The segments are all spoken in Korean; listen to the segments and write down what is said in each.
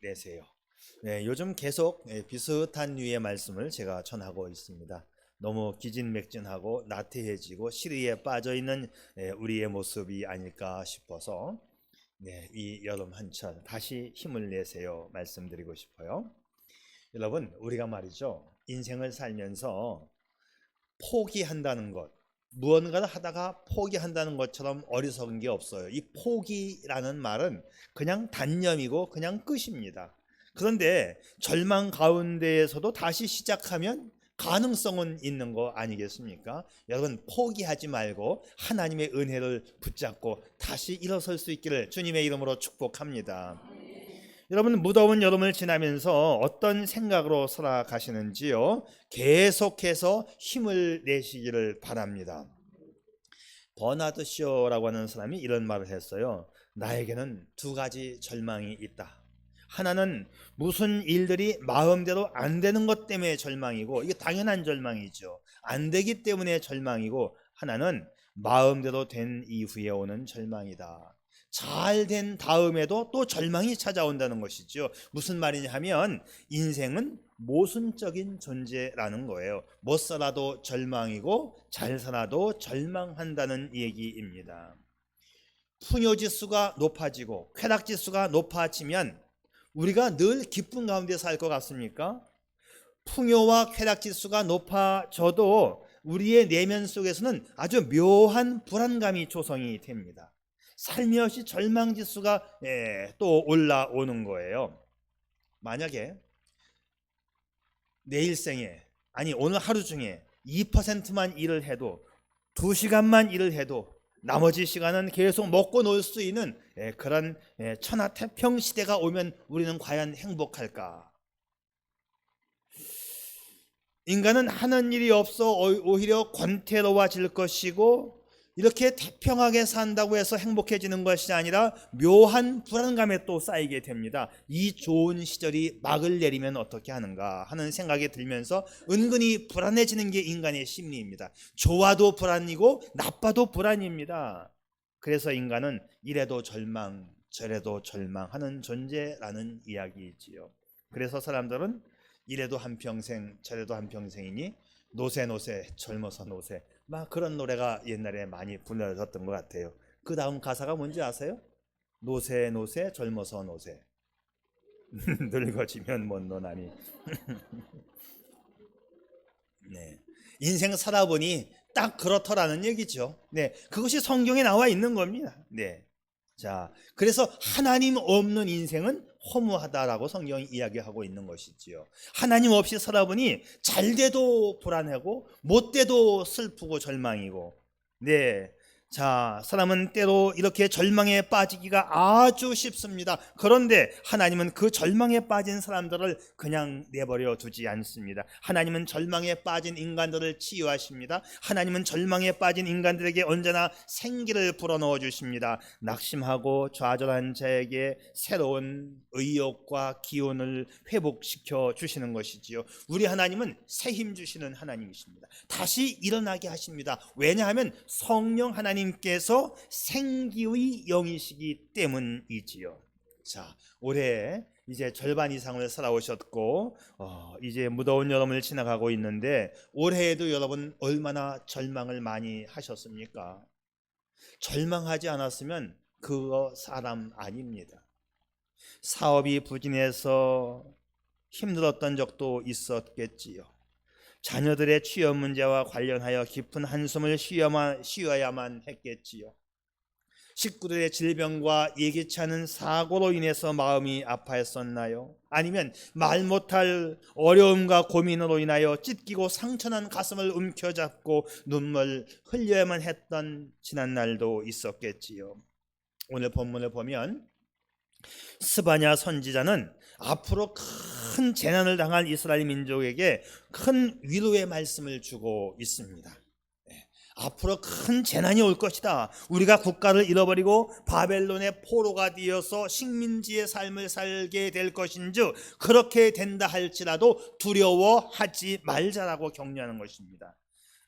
내세요. 네, 요즘 계속 예, 비슷한 류의 말씀을 제가 전하고 있습니다. 너무 기진맥진하고 나태해지고 시리에 빠져 있는 예, 우리의 모습이 아닐까 싶어서 네, 이 여름 한철 다시 힘을 내세요 말씀드리고 싶어요. 여러분, 우리가 말이죠. 인생을 살면서 포기한다는 것, 무언가를 하다가 포기한다는 것처럼 어리석은 게 없어요. 이 포기라는 말은 그냥 단념이고 그냥 끝입니다. 그런데 절망 가운데에서도 다시 시작하면 가능성은 있는 거 아니겠습니까? 여러분 포기하지 말고 하나님의 은혜를 붙잡고 다시 일어설 수 있기를 주님의 이름으로 축복합니다. 여러분 무더운 여름을 지나면서 어떤 생각으로 살아가시는지요? 계속해서 힘을 내시기를 바랍니다. 버나드 쇼라고 하는 사람이 이런 말을 했어요. 나에게는 두 가지 절망이 있다. 하나는 무슨 일들이 마음대로 안 되는 것 때문에 절망이고 이게 당연한 절망이죠. 안 되기 때문에 절망이고 하나는 마음대로 된 이후에 오는 절망이다. 잘 된 다음에도 또 절망이 찾아온다는 것이죠. 무슨 말이냐 하면 인생은 모순적인 존재라는 거예요. 못 살아도 절망이고 잘 살아도 절망한다는 얘기입니다. 풍요 지수가 높아지고 쾌락 지수가 높아지면 우리가 늘 기쁨 가운데 살 것 같습니까? 풍요와 쾌락 지수가 높아져도 우리의 내면 속에서는 아주 묘한 불안감이 조성이 됩니다. 살며시 절망 지수가 예, 또 올라오는 거예요. 만약에 내 일 생에 아니 오늘 하루 중에 2%만 일을 해도 2시간만 일을 해도 나머지 시간은 계속 먹고 놀 수 있는 예, 그런 예, 천하태평 시대가 오면 우리는 과연 행복할까? 인간은 하는 일이 없어 오히려 권태로워질 것이고 이렇게 태평하게 산다고 해서 행복해지는 것이 아니라 묘한 불안감에 또 쌓이게 됩니다. 이 좋은 시절이 막을 내리면 어떻게 하는가 하는 생각이 들면서 은근히 불안해지는 게 인간의 심리입니다. 좋아도 불안이고 나빠도 불안입니다. 그래서 인간은 이래도 절망, 저래도 절망하는 존재라는 이야기이지요. 그래서 사람들은 이래도 한평생, 저래도 한평생이니 노세 노세 젊어서 노세 막 그런 노래가 옛날에 많이 불려졌던 것 같아요. 그 다음 가사가 뭔지 아세요? 노세 노세 젊어서 노세 늙어지면 못 노나니 네 인생 살아보니 딱 그렇더라는 얘기죠. 네 그것이 성경에 나와 있는 겁니다. 네. 자, 그래서 하나님 없는 인생은 허무하다라고 성경이 이야기하고 있는 것이지요. 하나님 없이 살아보니 잘 돼도 불안하고 못 돼도 슬프고 절망이고 네. 자, 사람은 때로 이렇게 절망에 빠지기가 아주 쉽습니다. 그런데 하나님은 그 절망에 빠진 사람들을 그냥 내버려 두지 않습니다. 하나님은 절망에 빠진 인간들을 치유하십니다. 하나님은 절망에 빠진 인간들에게 언제나 생기를 불어넣어 주십니다. 낙심하고 좌절한 자에게 새로운 의욕과 기운을 회복시켜 주시는 것이지요. 우리 하나님은 새 힘 주시는 하나님이십니다. 다시 일어나게 하십니다. 왜냐하면 성령 하나님 하나님께서 생기의 영이시기 때문이지요. 자, 올해 이제 절반 이상을 살아오셨고 어, 이제 무더운 여름을 지나가고 있는데 올해에도 여러분 얼마나 절망을 많이 하셨습니까? 절망하지 않았으면 그거 사람 아닙니다. 사업이 부진해서 힘들었던 적도 있었겠지요. 자녀들의 취업 문제와 관련하여 깊은 한숨을 쉬어만, 쉬어야만 했겠지요. 식구들의 질병과 예기치 않은 사고로 인해서 마음이 아파했었나요? 아니면 말 못할 어려움과 고민으로 인하여 찢기고 상처난 가슴을 움켜잡고 눈물 흘려야만 했던 지난 날도 있었겠지요. 오늘 본문을 보면 스바냐 선지자는 앞으로 큰 재난을 당할 이스라엘 민족에게 큰 위로의 말씀을 주고 있습니다. 네. 앞으로 큰 재난이 올 것이다. 우리가 국가를 잃어버리고 바벨론의 포로가 되어서 식민지의 삶을 살게 될 것인즉 그렇게 된다 할지라도 두려워하지 말자라고 격려하는 것입니다.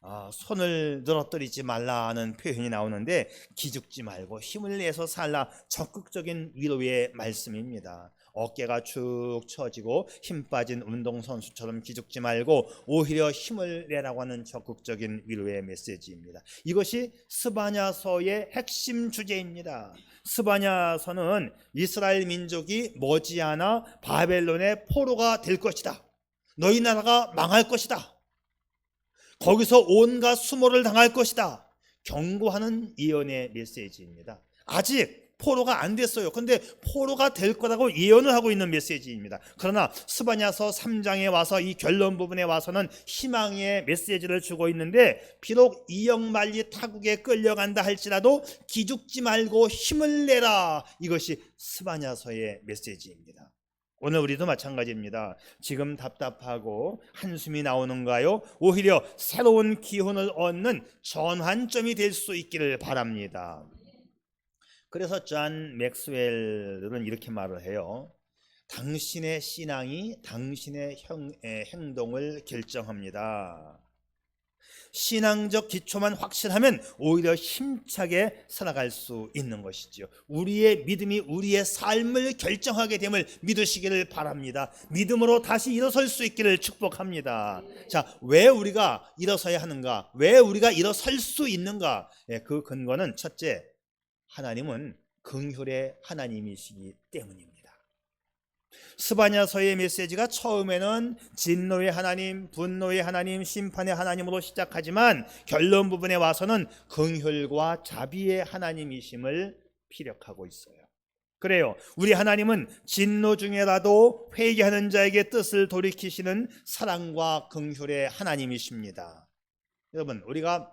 아, 손을 늘어뜨리지 말라는 표현이 나오는데 기죽지 말고 힘을 내서 살라 적극적인 위로의 말씀입니다. 어깨가 축 처지고 힘 빠진 운동선수처럼 기죽지 말고 오히려 힘을 내라고 하는 적극적인 위로의 메시지입니다. 이것이 스바냐서의 핵심 주제입니다. 스바냐서는 이스라엘 민족이 머지않아 바벨론의 포로가 될 것이다. 너희 나라가 망할 것이다. 거기서 온갖 수모를 당할 것이다. 경고하는 예언의 메시지입니다. 아직 포로가 안 됐어요. 근데 포로가 될 거라고 예언을 하고 있는 메시지입니다. 그러나 스바냐서 3장에 와서 이 결론 부분에 와서는 희망의 메시지를 주고 있는데 비록 이영만리 타국에 끌려간다 할지라도 기죽지 말고 힘을 내라. 이것이 스바냐서의 메시지입니다. 오늘 우리도 마찬가지입니다. 지금 답답하고 한숨이 나오는가요? 오히려 새로운 기운을 얻는 전환점이 될 수 있기를 바랍니다. 그래서 존 맥스웰은 이렇게 말을 해요. 당신의 신앙이 당신의 형, 에, 행동을 결정합니다. 신앙적 기초만 확실하면 오히려 힘차게 살아갈 수 있는 것이지요. 우리의 믿음이 우리의 삶을 결정하게 됨을 믿으시기를 바랍니다. 믿음으로 다시 일어설 수 있기를 축복합니다. 자, 왜 우리가 일어서야 하는가? 왜 우리가 일어설 수 있는가? 예, 그 근거는 첫째, 하나님은 긍휼의 하나님이시기 때문입니다. 스바냐서의 메시지가 처음에는 진노의 하나님, 분노의 하나님, 심판의 하나님으로 시작하지만 결론 부분에 와서는 긍휼과 자비의 하나님이심을 피력하고 있어요. 그래요. 우리 하나님은 진노 중에라도 회개하는 자에게 뜻을 돌이키시는 사랑과 긍휼의 하나님이십니다. 여러분, 우리가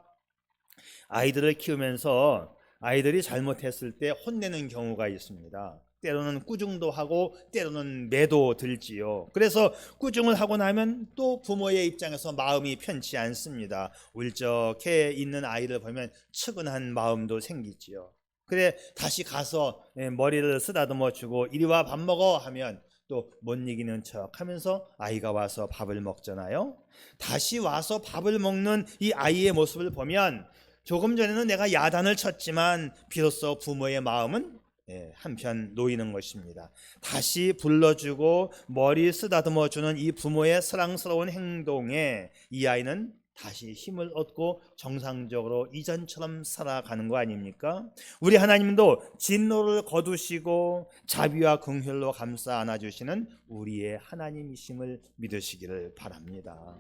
아이들을 키우면서 아이들이 잘못했을 때 혼내는 경우가 있습니다. 때로는 꾸중도 하고 때로는 매도 들지요. 그래서 꾸중을 하고 나면 또 부모의 입장에서 마음이 편치 않습니다. 울적해 있는 아이를 보면 측은한 마음도 생기지요. 그래 다시 가서 예, 머리를 쓰다듬어 주고 이리 와 밥 먹어 하면 또 못 이기는 척 하면서 아이가 와서 밥을 먹잖아요. 다시 와서 밥을 먹는 이 아이의 모습을 보면 조금 전에는 내가 야단을 쳤지만 비로소 부모의 마음은 예, 한편 놓이는 것입니다. 다시 불러주고 머리 쓰다듬어 주는 이 부모의 사랑스러운 행동에 이 아이는 다시 힘을 얻고 정상적으로 이전처럼 살아가는 거 아닙니까? 우리 하나님도 진노를 거두시고 자비와 긍휼로 감싸 안아주시는 우리의 하나님이심을 믿으시기를 바랍니다.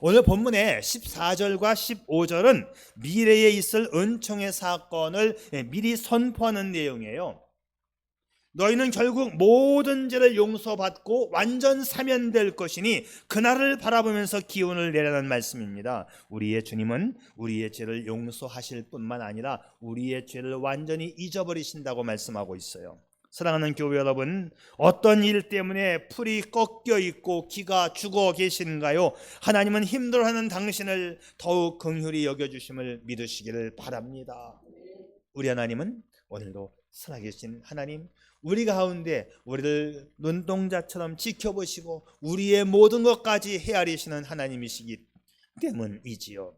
오늘 본문의 14절과 15절은 미래에 있을 은총의 사건을 미리 선포하는 내용이에요. 너희는 결국 모든 죄를 용서받고 완전 사면될 것이니 그날을 바라보면서 기운을 내라는 말씀입니다. 우리의 주님은 우리의 죄를 용서하실 뿐만 아니라 우리의 죄를 완전히 잊어버리신다고 말씀하고 있어요. 사랑하는 교회 여러분, 어떤 일 때문에 풀이 꺾여 있고 기가 죽어 계신가요? 하나님은 힘들어하는 당신을 더욱 긍휼히 여겨 주심을 믿으시기를 바랍니다. 우리 하나님은 오늘도 살아계신 하나님, 우리 가운데 우리를 눈동자처럼 지켜보시고 우리의 모든 것까지 헤아리시는 하나님이시기 때문이지요.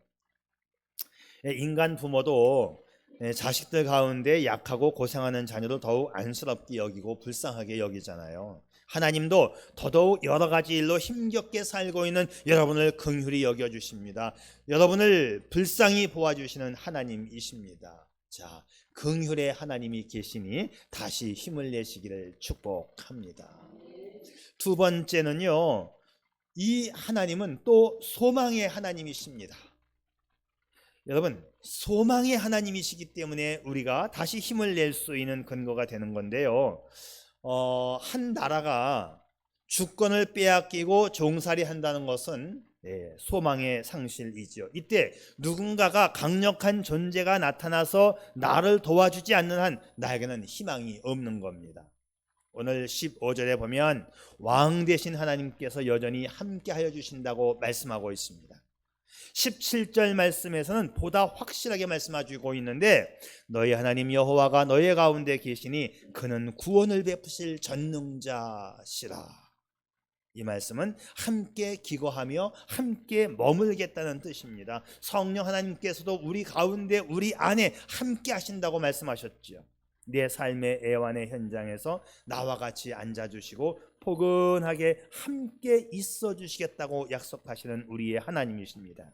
예, 인간 부모도 예, 자식들 가운데 약하고 고생하는 자녀를 더욱 안쓰럽게 여기고 불쌍하게 여기잖아요. 하나님도 더더욱 여러 가지 일로 힘겹게 살고 있는 여러분을 긍휼히 여겨 주십니다. 여러분을 불쌍히 보아 주시는 하나님이십니다. 자, 긍휼의 하나님이 계시니 다시 힘을 내시기를 축복합니다. 두 번째는요. 이 하나님은 또 소망의 하나님이십니다. 여러분, 소망의 하나님이시기 때문에 우리가 다시 힘을 낼 수 있는 근거가 되는 건데요. 어, 한 나라가 주권을 빼앗기고 종살이 한다는 것은 예, 소망의 상실이지요. 이때 누군가가 강력한 존재가 나타나서 나를 도와주지 않는 한 나에게는 희망이 없는 겁니다. 오늘 15절에 보면 왕 대신 하나님께서 여전히 함께 하여 주신다고 말씀하고 있습니다. 17절 말씀에서는 보다 확실하게 말씀하고 있는데 너희 하나님 여호와가 너희 가운데 계시니 그는 구원을 베푸실 전능자시라. 이 말씀은 함께 기거하며 함께 머물겠다는 뜻입니다. 성령 하나님께서도 우리 가운데 우리 안에 함께 하신다고 말씀하셨지요. 내 삶의 애완의 현장에서 나와 같이 앉아 주시고 포근하게 함께 있어 주시겠다고 약속하시는 우리의 하나님이십니다.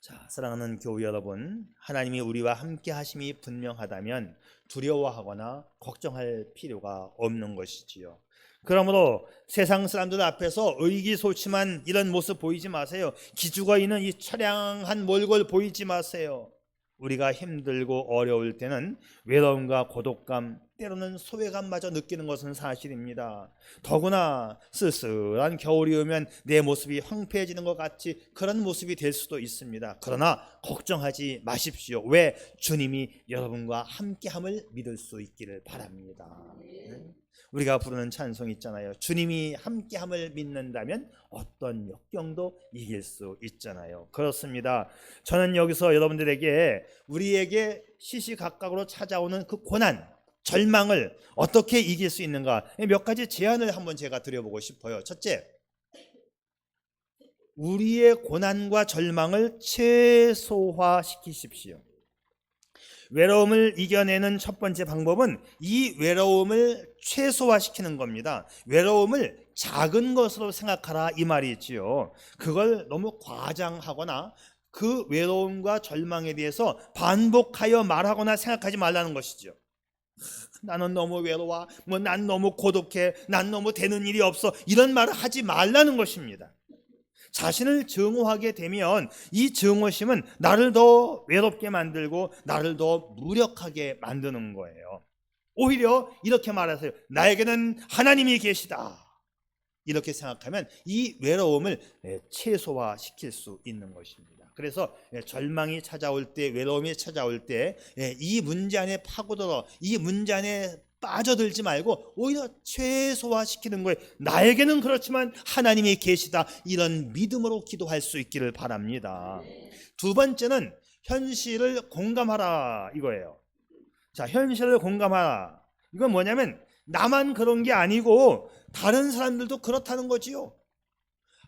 자, 사랑하는 교우 여러분, 하나님이 우리와 함께 하심이 분명하다면 두려워하거나 걱정할 필요가 없는 것이지요. 그러므로 세상 사람들 앞에서 의기소침한 이런 모습 보이지 마세요. 기죽어 있는 이 처량한 몰골 보이지 마세요. 우리가 힘들고 어려울 때는 외로움과 고독감, 때로는 소외감마저 느끼는 것은 사실입니다. 더구나 쓸쓸한 겨울이 오면 내 모습이 황폐해지는 것 같이 그런 모습이 될 수도 있습니다. 그러나 걱정하지 마십시오. 왜 주님이 여러분과 함께함을 믿을 수 있기를 바랍니다. 네? 우리가 부르는 찬송 있잖아요. 주님이 함께함을 믿는다면 어떤 역경도 이길 수 있잖아요. 그렇습니다. 저는 여기서 여러분들에게 우리에게 시시각각으로 찾아오는 그 고난, 절망을 어떻게 이길 수 있는가 몇 가지 제안을 한번 제가 드려보고 싶어요. 첫째, 우리의 고난과 절망을 최소화시키십시오. 외로움을 이겨내는 첫 번째 방법은 이 외로움을 최소화시키는 겁니다. 외로움을 작은 것으로 생각하라 이 말이지요. 그걸 너무 과장하거나 그 외로움과 절망에 대해서 반복하여 말하거나 생각하지 말라는 것이죠. 나는 너무 외로워. 뭐 난 너무 고독해. 난 너무 되는 일이 없어. 이런 말을 하지 말라는 것입니다. 자신을 증오하게 되면 이 증오심은 나를 더 외롭게 만들고 나를 더 무력하게 만드는 거예요. 오히려 이렇게 말하세요. 나에게는 하나님이 계시다. 이렇게 생각하면 이 외로움을 최소화시킬 수 있는 것입니다. 그래서 절망이 찾아올 때, 외로움이 찾아올 때 이 문제 안에 파고들어 이 문제 안에 빠져들지 말고 오히려 최소화시키는 거예요. 나에게는 그렇지만 하나님이 계시다. 이런 믿음으로 기도할 수 있기를 바랍니다. 두 번째는 현실을 공감하라 이거예요. 자, 현실을 공감하라. 이건 뭐냐면 나만 그런 게 아니고 다른 사람들도 그렇다는 거지요.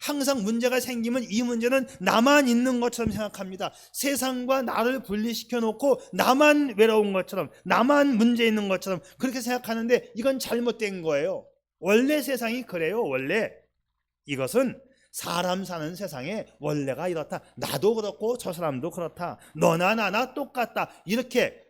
항상 문제가 생기면 이 문제는 나만 있는 것처럼 생각합니다. 세상과 나를 분리시켜 놓고 나만 외로운 것처럼, 나만 문제 있는 것처럼 그렇게 생각하는데 이건 잘못된 거예요. 원래 세상이 그래요. 원래 이것은 사람 사는 세상에 원래가 이렇다. 나도 그렇고 저 사람도 그렇다. 너나 나나 똑같다. 이렇게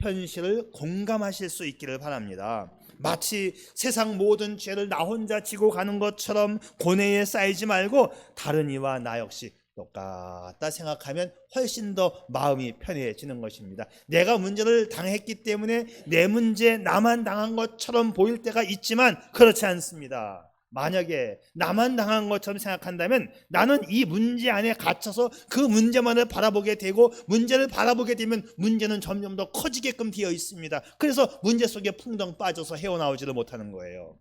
현실을 공감하실 수 있기를 바랍니다. 마치 세상 모든 죄를 나 혼자 지고 가는 것처럼 고뇌에 쌓이지 말고 다른 이와 나 역시 똑같다 생각하면 훨씬 더 마음이 편해지는 것입니다. 내가 문제를 당했기 때문에 내 문제 나만 당한 것처럼 보일 때가 있지만 그렇지 않습니다. 만약에 나만 당한 것처럼 생각한다면 나는 이 문제 안에 갇혀서 그 문제만을 바라보게 되고 문제를 바라보게 되면 문제는 점점 더 커지게끔 되어 있습니다. 그래서 문제 속에 풍덩 빠져서 헤어나오지를 못하는 거예요.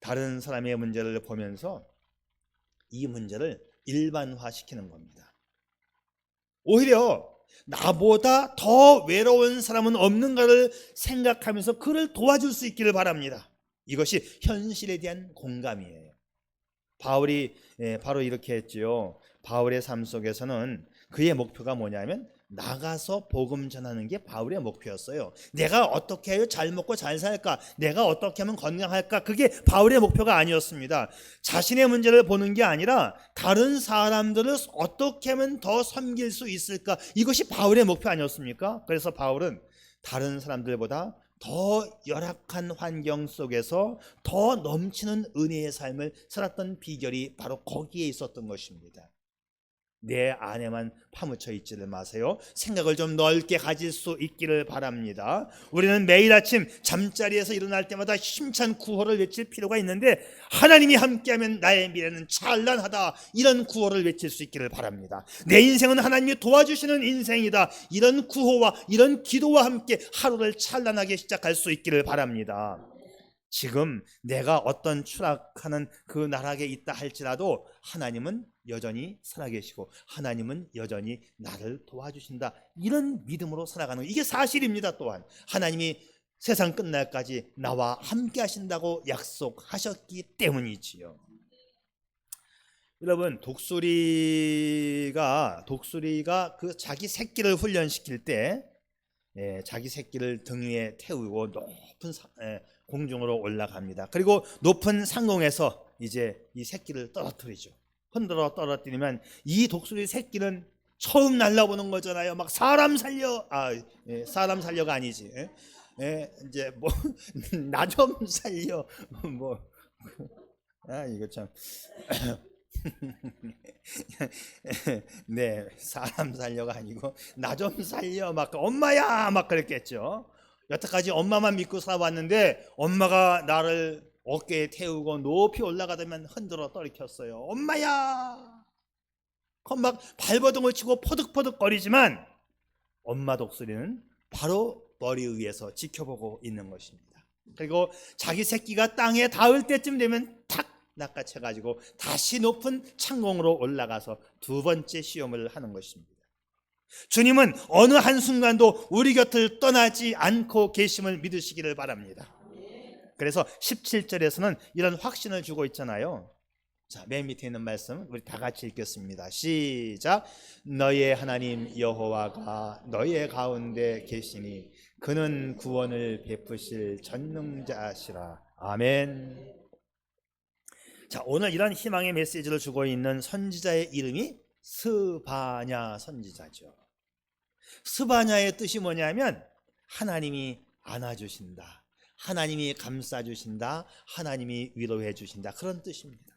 다른 사람의 문제를 보면서 이 문제를 일반화시키는 겁니다. 오히려 나보다 더 외로운 사람은 없는가를 생각하면서 그를 도와줄 수 있기를 바랍니다. 이것이 현실에 대한 공감이에요. 바울이 예, 바로 이렇게 했지요. 바울의 삶 속에서는 그의 목표가 뭐냐면 나가서 복음 전하는 게 바울의 목표였어요. 내가 어떻게 해야 잘 먹고 잘 살까? 내가 어떻게 하면 건강할까? 그게 바울의 목표가 아니었습니다. 자신의 문제를 보는 게 아니라 다른 사람들을 어떻게 하면 더 섬길 수 있을까? 이것이 바울의 목표 아니었습니까? 그래서 바울은 다른 사람들보다 더 열악한 환경 속에서 더 넘치는 은혜의 삶을 살았던 비결이 바로 거기에 있었던 것입니다. 내 안에만 파묻혀 있지를 마세요. 생각을 좀 넓게 가질 수 있기를 바랍니다. 우리는 매일 아침 잠자리에서 일어날 때마다 힘찬 구호를 외칠 필요가 있는데 하나님이 함께하면 나의 미래는 찬란하다. 이런 구호를 외칠 수 있기를 바랍니다. 내 인생은 하나님이 도와주시는 인생이다. 이런 구호와 이런 기도와 함께 하루를 찬란하게 시작할 수 있기를 바랍니다. 지금 내가 어떤 추락하는 그 나락에 있다 할지라도 하나님은 여전히 살아계시고 하나님은 여전히 나를 도와주신다. 이런 믿음으로 살아가는 이게 사실입니다. 또한 하나님이 세상 끝날까지 나와 함께 하신다고 약속하셨기 때문이지요. 여러분 독수리가 독수리가 그 자기 새끼를 훈련시킬 때 예, 자기 새끼를 등 위에 태우고 높은 사- 예, 공중으로 올라갑니다. 그리고 높은 상공에서 이제 이 새끼를 떨어뜨리죠. 흔들어 떨어뜨리면 이 독수리 새끼는 처음 날라보는 거잖아요. 막 사람 살려 아 예, 사람 살려가 아니지. 예? 예, 이제 뭐 나 좀 살려 뭐 아 이거 참 네, 사람 살려가 아니고 나 좀 살려 막 엄마야 막 그랬겠죠. 여태까지 엄마만 믿고 살아왔는데 엄마가 나를 어깨에 태우고 높이 올라가다면 흔들어 떨켰어요. 엄마야. 막 발버둥을 치고 포득포득 거리지만 엄마 독수리는 바로 머리 위에서 지켜보고 있는 것입니다. 그리고 자기 새끼가 땅에 닿을 때쯤 되면 탁 낚아채가지고 다시 높은 창공으로 올라가서 두 번째 시험을 하는 것입니다. 주님은 어느 한순간도 우리 곁을 떠나지 않고 계심을 믿으시기를 바랍니다. 그래서 17절에서는 이런 확신을 주고 있잖아요. 자, 맨 밑에 있는 말씀 우리 다 같이 읽겠습니다. 시작. 너의 하나님 여호와가 너의 가운데 계시니 그는 구원을 베푸실 전능자시라. 아멘. 자, 오늘 이런 희망의 메시지를 주고 있는 선지자의 이름이 스바냐 선지자죠. 스바냐의 뜻이 뭐냐면 하나님이 안아주신다. 하나님이 감싸주신다. 하나님이 위로해 주신다. 그런 뜻입니다.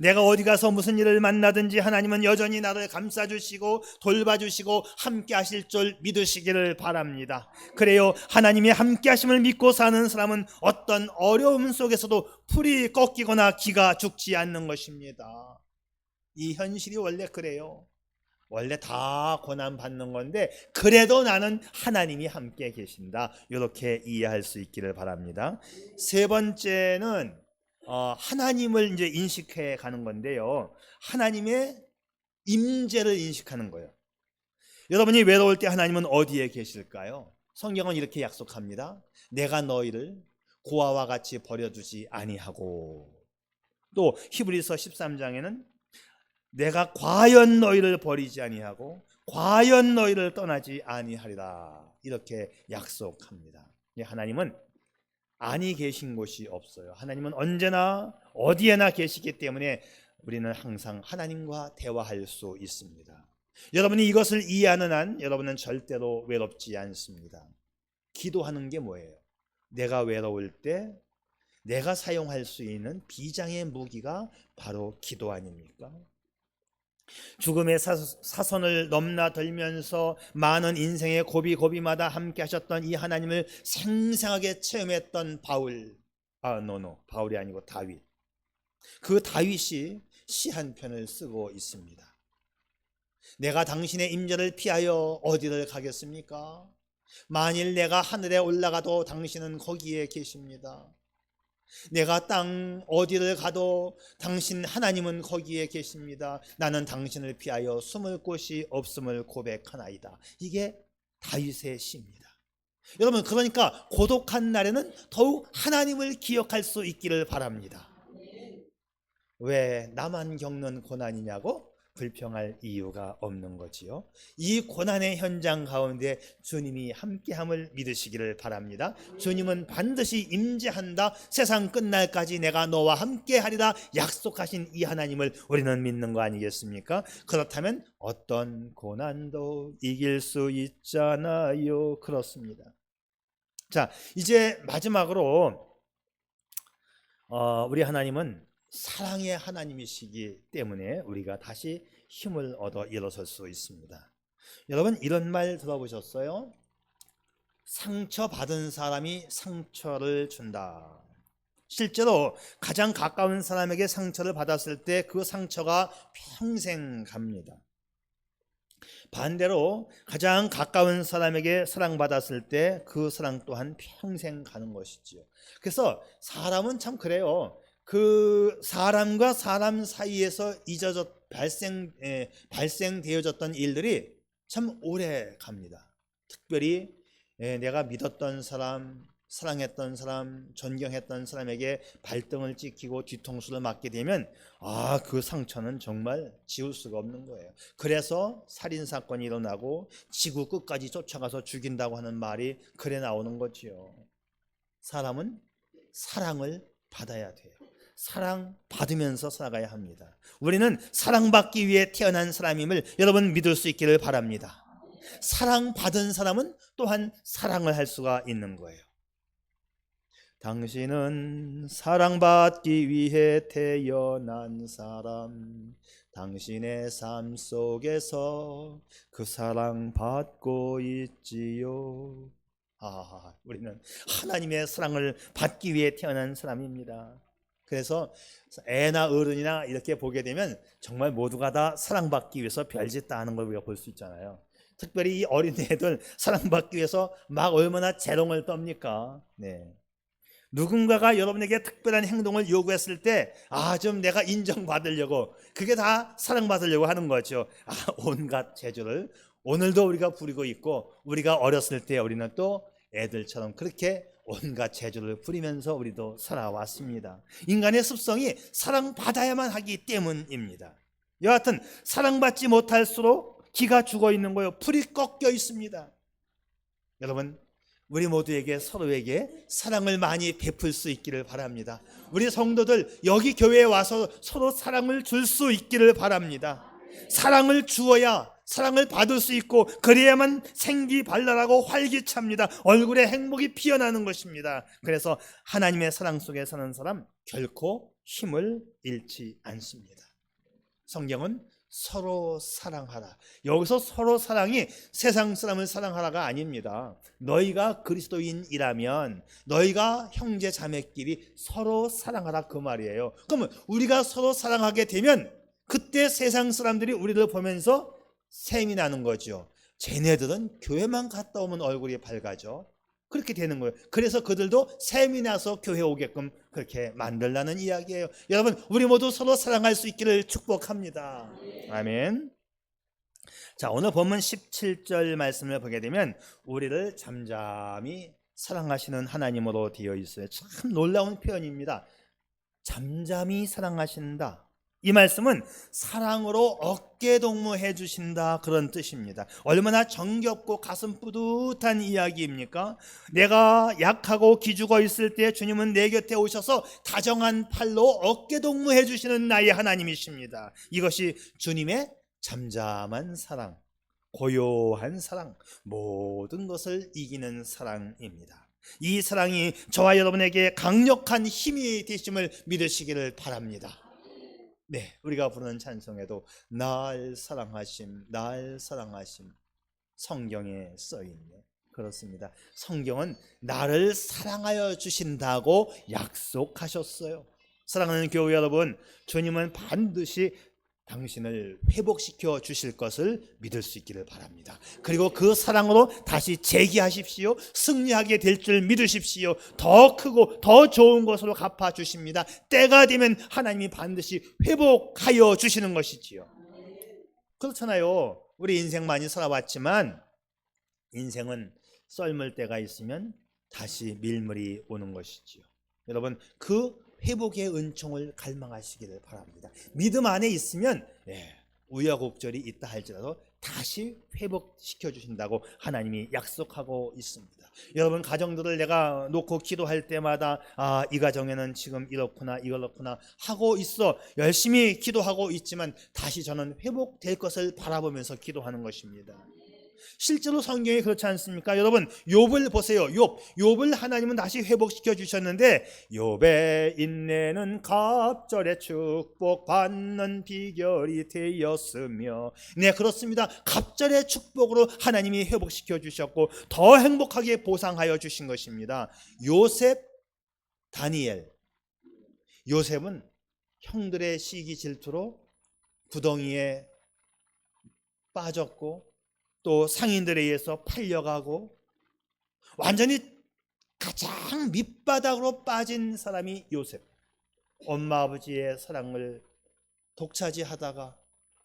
내가 어디 가서 무슨 일을 만나든지 하나님은 여전히 나를 감싸주시고 돌봐주시고 함께 하실 줄 믿으시기를 바랍니다. 그래요. 하나님의 함께 하심을 믿고 사는 사람은 어떤 어려움 속에서도 풀이 꺾이거나 기가 죽지 않는 것입니다. 이 현실이 원래 그래요. 원래 다 고난 받는 건데 그래도 나는 하나님이 함께 계신다. 이렇게 이해할 수 있기를 바랍니다. 세 번째는 어, 하나님을 이제 인식해 가는 건데요. 하나님의 임재를 인식하는 거예요. 여러분이 외로울 때 하나님은 어디에 계실까요? 성경은 이렇게 약속합니다. 내가 너희를 고아와 같이 버려두지 아니하고 또 히브리서 13장에는 내가 과연 너희를 버리지 아니하고 과연 너희를 떠나지 아니하리라 이렇게 약속합니다. 예, 하나님은 아니 계신 곳이 없어요. 하나님은 언제나 어디에나 계시기 때문에 우리는 항상 하나님과 대화할 수 있습니다. 여러분이 이것을 이해하는 한 여러분은 절대로 외롭지 않습니다. 기도하는 게 뭐예요? 내가 외로울 때 내가 사용할 수 있는 비장의 무기가 바로 기도 아닙니까? 죽음의 사- 사선을 넘나들면서 많은 인생의 고비고비마다 함께 하셨던 이 하나님을 생생하게 체험했던 바울. 아 노노 바울이 아니고 다윗. 그 다윗이 시 한 편을 쓰고 있습니다. 내가 당신의 임재를 피하여 어디를 가겠습니까? 만일 내가 하늘에 올라가도 당신은 거기에 계십니다 내가 땅 어디를 가도 당신 하나님은 거기에 계십니다. 나는 당신을 피하여 숨을 곳이 없음을 고백하나이다. 이게 다윗의 시입니다. 여러분 그러니까 고독한 날에는 더욱 하나님을 기억할 수 있기를 바랍니다. 왜 나만 겪는 고난이냐고 불평할 이유가 없는 거지요. 이 고난의 현장 가운데 주님이 함께함을 믿으시기를 바랍니다. 주님은 반드시 임재한다. 세상 끝날까지 내가 너와 함께하리라 약속하신 이 하나님을 우리는 믿는 거 아니겠습니까? 그렇다면 어떤 고난도 이길 수 있잖아요. 그렇습니다. 자, 이제 마지막으로 어, 우리 하나님은 사랑의 하나님이시기 때문에 우리가 다시 힘을 얻어 일어설 수 있습니다. 여러분 이런 말 들어보셨어요? 상처 받은 사람이 상처를 준다. 실제로 가장 가까운 사람에게 상처를 받았을 때 그 상처가 평생 갑니다. 반대로 가장 가까운 사람에게 사랑받았을 때 그 사랑 또한 평생 가는 것이지요. 그래서 사람은 참 그래요. 그 사람과 사람 사이에서 잊어졌 발생 에, 발생되어졌던 일들이 참 오래 갑니다. 특별히 에, 내가 믿었던 사람, 사랑했던 사람, 존경했던 사람에게 발등을 찍히고 뒤통수를 맞게 되면 아, 그 상처는 정말 지울 수가 없는 거예요. 그래서 살인 사건이 일어나고 지구 끝까지 쫓아가서 죽인다고 하는 말이 그래 나오는 거지요. 사람은 사랑을 받아야 돼요. 사랑 받으면서 살아가야 합니다. 우리는 사랑받기 위해 태어난 사람임을 여러분 믿을 수 있기를 바랍니다. 사랑받은 사람은 또한 사랑을 할 수가 있는 거예요. 당신은 사랑받기 위해 태어난 사람. 당신의 삶 속에서 그 사랑 받고 있지요. 아, 우리는 하나님의 사랑을 받기 위해 태어난 사람입니다. 그래서 애나 어른이나 이렇게 보게 되면 정말 모두가 다 사랑받기 위해서 별짓 다 하는 걸 우리가 볼 수 있잖아요. 특별히 이 어린애들 사랑받기 위해서 막 얼마나 재롱을 떱니까? 네. 누군가가 여러분에게 특별한 행동을 요구했을 때, 아, 좀 내가 인정받으려고, 그게 다 사랑받으려고 하는 거죠. 아, 온갖 재주를 오늘도 우리가 부리고 있고, 우리가 어렸을 때 우리는 또 애들처럼 그렇게 온갖 재주를 부리면서 우리도 살아왔습니다. 인간의 습성이 사랑받아야만 하기 때문입니다. 여하튼, 사랑받지 못할수록 기가 죽어 있는 거예요. 풀이 꺾여 있습니다. 여러분, 우리 모두에게 서로에게 사랑을 많이 베풀 수 있기를 바랍니다. 우리 성도들 여기 교회에 와서 서로 사랑을 줄 수 있기를 바랍니다. 사랑을 주어야 사랑을 받을 수 있고 그래야만 생기 발랄하고 활기찹니다. 얼굴에 행복이 피어나는 것입니다. 그래서 하나님의 사랑 속에 사는 사람 결코 힘을 잃지 않습니다. 성경은 서로 사랑하라. 여기서 서로 사랑이 세상 사람을 사랑하라가 아닙니다. 너희가 그리스도인이라면 너희가 형제 자매끼리 서로 사랑하라 그 말이에요. 그러면 우리가 서로 사랑하게 되면 그때 세상 사람들이 우리를 보면서 샘이 나는 거죠. 쟤네들은 교회만 갔다 오면 얼굴이 밝아져. 그렇게 되는 거예요. 그래서 그들도 샘이 나서 교회 오게끔 그렇게 만들라는 이야기예요. 여러분, 우리 모두 서로 사랑할 수 있기를 축복합니다. 아멘. 자, 오늘 본문 17절 말씀을 보게 되면 우리를 잠잠히 사랑하시는 하나님으로 되어 있어요. 참 놀라운 표현입니다. 잠잠히 사랑하신다. 이 말씀은 사랑으로 어깨 동무해 주신다 그런 뜻입니다. 얼마나 정겹고 가슴 뿌듯한 이야기입니까? 내가 약하고 기죽어 있을 때 주님은 내 곁에 오셔서 다정한 팔로 어깨 동무해 주시는 나의 하나님이십니다. 이것이 주님의 잠잠한 사랑, 고요한 사랑, 모든 것을 이기는 사랑입니다. 이 사랑이 저와 여러분에게 강력한 힘이 되심을 믿으시기를 바랍니다. 네, 우리가 부르는 찬송에도 날 사랑하심, 날 사랑하심 성경에 써 있네. 그렇습니다. 성경은 나를 사랑하여 주신다고 약속하셨어요. 사랑하는 교회 여러분, 주님은 반드시 당신을 회복시켜 주실 것을 믿을 수 있기를 바랍니다. 그리고 그 사랑으로 다시 재기하십시오. 승리하게 될 줄 믿으십시오. 더 크고 더 좋은 것으로 갚아 주십니다. 때가 되면 하나님이 반드시 회복하여 주시는 것이지요. 그렇잖아요. 우리 인생 많이 살아왔지만 인생은 썰물 때가 있으면 다시 밀물이 오는 것이지요. 여러분 그 회복의 은총을 갈망하시기를 바랍니다. 믿음 안에 있으면 예, 우여곡절이 있다 할지라도 다시 회복시켜 주신다고 하나님이 약속하고 있습니다. 여러분 가정들을 내가 놓고 기도할 때마다 아, 이 가정에는 지금 이렇구나 이렇구나 하고 있어 열심히 기도하고 있지만 다시 저는 회복될 것을 바라보면서 기도하는 것입니다. 실제로 성경이 그렇지 않습니까? 여러분, 욥을 보세요. 욥. 욥을 하나님은 다시 회복시켜 주셨는데 욥의 인내는 갑절의 축복 받는 비결이 되었으며 네, 그렇습니다. 갑절의 축복으로 하나님이 회복시켜 주셨고 더 행복하게 보상하여 주신 것입니다. 요셉 다니엘 요셉은 형들의 시기 질투로 구덩이에 빠졌고 또 상인들에 의해서 팔려가고 완전히 가장 밑바닥으로 빠진 사람이 요셉. 엄마 아버지의 사랑을 독차지하다가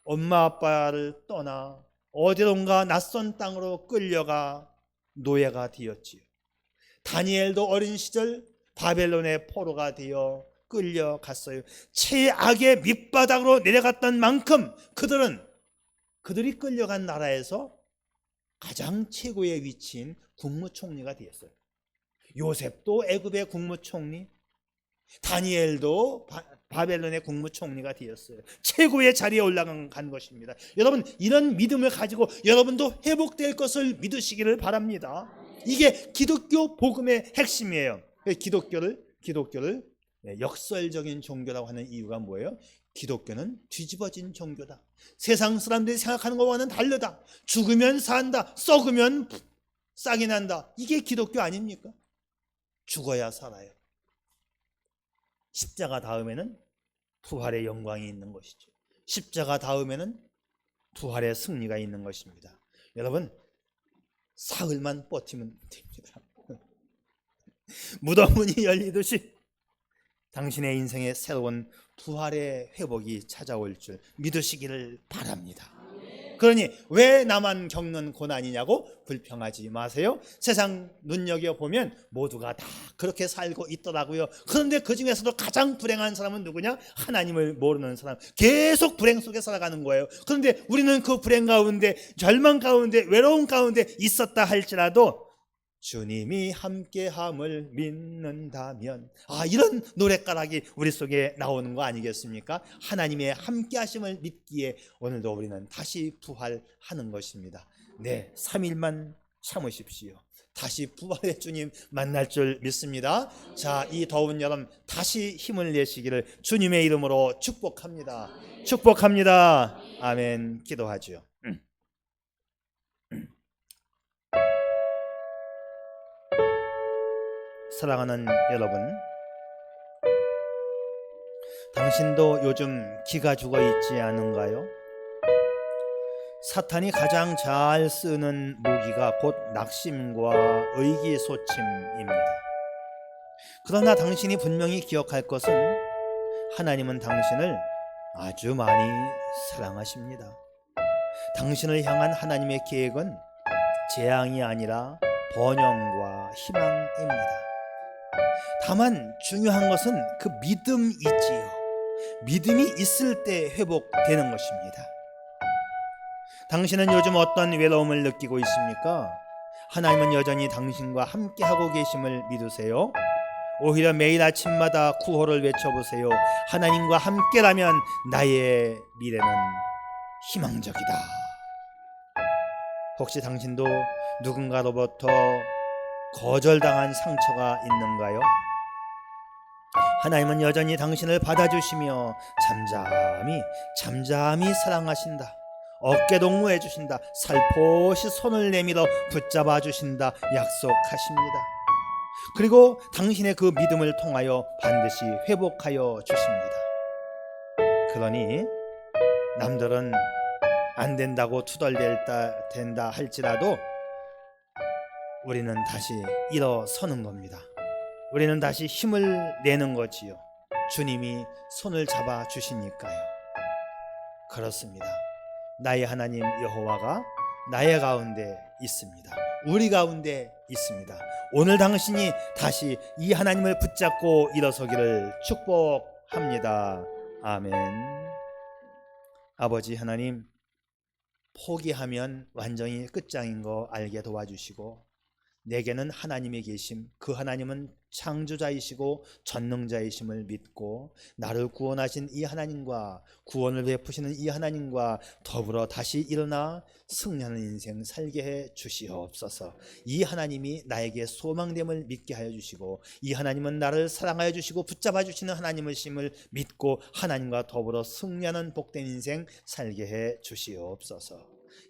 엄마 아빠를 떠나 어디론가 낯선 땅으로 끌려가 노예가 되었지요. 다니엘도 어린 시절 바벨론의 포로가 되어 끌려갔어요. 최악의 밑바닥으로 내려갔던 만큼 그들은 그들이 끌려간 나라에서 가장 최고의 위치인 국무총리가 되었어요. 요셉도 애굽의 국무총리, 다니엘도 바, 바벨론의 국무총리가 되었어요. 최고의 자리에 올라간 간 것입니다. 여러분 이런 믿음을 가지고 여러분도 회복될 것을 믿으시기를 바랍니다. 이게 기독교 복음의 핵심이에요. 기독교를 기독교를 네, 역설적인 종교라고 하는 이유가 뭐예요? 기독교는 뒤집어진 종교다. 세상 사람들이 생각하는 것과는 다르다. 죽으면 산다. 썩으면 싹이 난다. 이게 기독교 아닙니까? 죽어야 살아요. 십자가 다음에는 부활의 영광이 있는 것이죠. 십자가 다음에는 부활의 승리가 있는 것입니다. 여러분 사흘만 버티면 됩니다. 무덤문이 열리듯이 당신의 인생에 새로운 부활의 회복이 찾아올 줄 믿으시기를 바랍니다. 그러니 왜 나만 겪는 고난이냐고 불평하지 마세요. 세상 눈여겨 보면 모두가 다 그렇게 살고 있더라고요. 그런데 그 중에서도 가장 불행한 사람은 누구냐? 하나님을 모르는 사람. 계속 불행 속에 살아가는 거예요. 그런데 우리는 그 불행 가운데 절망 가운데 외로움 가운데 있었다 할지라도 주님이 함께함을 믿는다면 아 이런 노랫가락이 우리 속에 나오는 거 아니겠습니까? 하나님의 함께하심을 믿기에 오늘도 우리는 다시 부활하는 것입니다. 네, 3일만 참으십시오. 다시 부활의 주님 만날 줄 믿습니다. 자, 이 더운 여름 다시 힘을 내시기를 주님의 이름으로 축복합니다. 축복합니다. 아멘. 기도하죠. 사랑하는 여러분, 당신도 요즘 기가 죽어 있지 않은가요? 사탄이 가장 잘 쓰는 무기가 곧 낙심과 의기소침입니다. 그러나 당신이 분명히 기억할 것은 하나님은 당신을 아주 많이 사랑하십니다. 당신을 향한 하나님의 계획은 재앙이 아니라 번영과 희망입니다. 다만 중요한 것은 그 믿음이지요. 믿음이 있을 때 회복되는 것입니다. 당신은 요즘 어떤 외로움을 느끼고 있습니까? 하나님은 여전히 당신과 함께하고 계심을 믿으세요. 오히려 매일 아침마다 구호를 외쳐보세요. 하나님과 함께라면 나의 미래는 희망적이다. 혹시 당신도 누군가로부터 거절당한 상처가 있는가요? 하나님은 여전히 당신을 받아주시며 잠잠히 잠잠히 사랑하신다. 어깨 동무해 주신다. 살포시 손을 내밀어 붙잡아 주신다. 약속하십니다. 그리고 당신의 그 믿음을 통하여 반드시 회복하여 주십니다. 그러니 남들은 안 된다고 투덜댈 다 된다 할지라도 우리는 다시 일어서는 겁니다. 우리는 다시 힘을 내는 거지요. 주님이 손을 잡아 주시니까요. 그렇습니다. 나의 하나님 여호와가 나의 가운데 있습니다. 우리 가운데 있습니다. 오늘 당신이 다시 이 하나님을 붙잡고 일어서기를 축복합니다. 아멘. 아버지 하나님, 포기하면 완전히 끝장인 거 알게 도와주시고, 내게는 하나님이 계심, 그 하나님은 창조자이시고 전능자이심을 믿고 나를 구원하신 이 하나님과 구원을 베푸시는 이 하나님과 더불어 다시 일어나 승리하는 인생 살게 해 주시옵소서. 이 하나님이 나에게 소망됨을 믿게 하여 주시고 이 하나님은 나를 사랑하여 주시고 붙잡아 주시는 하나님의 심을 믿고 하나님과 더불어 승리하는 복된 인생 살게 해 주시옵소서.